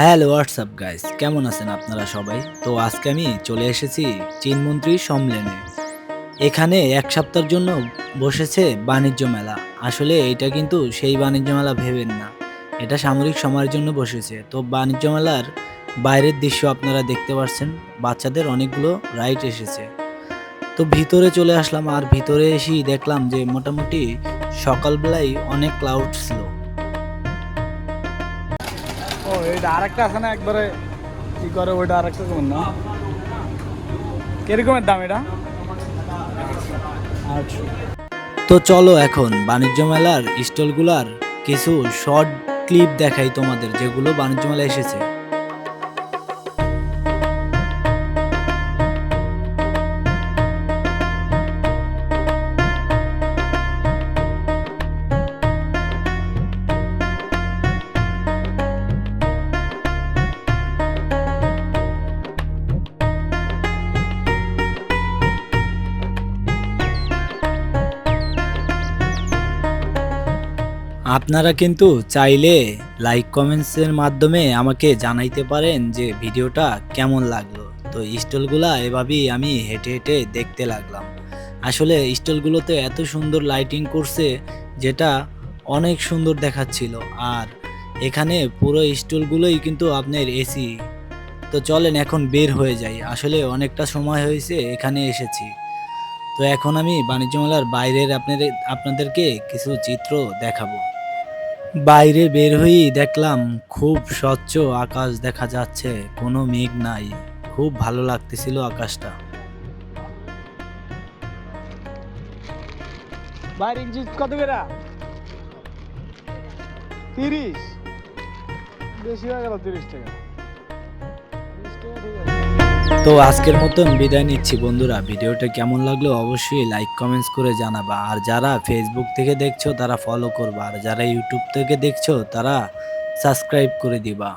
Hello WhatsApp guys কেমন আছেন আপনারা সবাই? তো আজকে আমি চলে এসেছি চীনমন্ত্রী সম্মেলনে। এখানে এক সপ্তাহের জন্য বসেছে বাণিজ্য মেলা। আসলে এটা কিন্তু সেই বাণিজ্য মেলা ভেবেন না। এটা সামরিক সময়ের জন্য বসেছে। তো বাণিজ্য মেলার বাইরের দৃশ্য আপনারা দেখতে পাচ্ছেন বাচ্চাদের অনেকগুলো রাইড এসেছে। তো ভিতরে চলে আসলাম। আর ভিতরে এসেই দেখলাম যে মোটামুটি সকালবেলায় অনেক ক্লাউড ছিল। ও এটা আরেকটা আছে না? একবারে কি করে ওইটা আরেকটা কেমন না? কিরকমের দাম এটা? আচ্ছা তো চলো এখন বাণিজ্য মেলার স্টলগুলার কিছু শর্ট ক্লিপ দেখাই তোমাদের, যেগুলো বাণিজ্য মেলায় এসেছে। আপনারা কিন্তু চাইলে লাইক কমেন্টসের মাধ্যমে আমাকে জানাইতে পারেন যে ভিডিওটা কেমন লাগল। তো স্টলগুলা এভাবেই আমি হেঁটে হেঁটে দেখতে লাগলাম। আসলে স্টলগুলোতে এত সুন্দর লাইটিং করছে যেটা অনেক সুন্দর দেখাচ্ছিল। আর এখানে পুরো স্টলগুলোই কিন্তু আপনার এসি তো চলেন এখন বের হয়ে যাই। আসলে অনেকটা সময় হয়েছে এখানে এসেছি। তো এখন আমি বাণিজ্য মেলার বাইরের আপনাদের, আপনাদেরকে কিছু চিত্র দেখাবো। বাইরে বের হয়েই দেখলাম খুব স্বচ্ছ আকাশ দেখা যাচ্ছে, কোনো মেঘ নাই। খুব ভালো লাগতেছিল আকাশটা। বাইরে কত করে? তিরিশ। বেশি হয়ে গেল তিরিশ টাকা। তো আজকের মতন বিদায় নিচ্ছি বন্ধুরা। ভিডিওটা কেমন লাগল অবশ্যই লাইক কমেন্টস করে জানাবা। আর যারা ফেসবুক থেকে দেখছ, তারা ফলো করবা। আর যারা ইউটিউব থেকে দেখছ, তারা সাবস্ক্রাইব করে দিবা।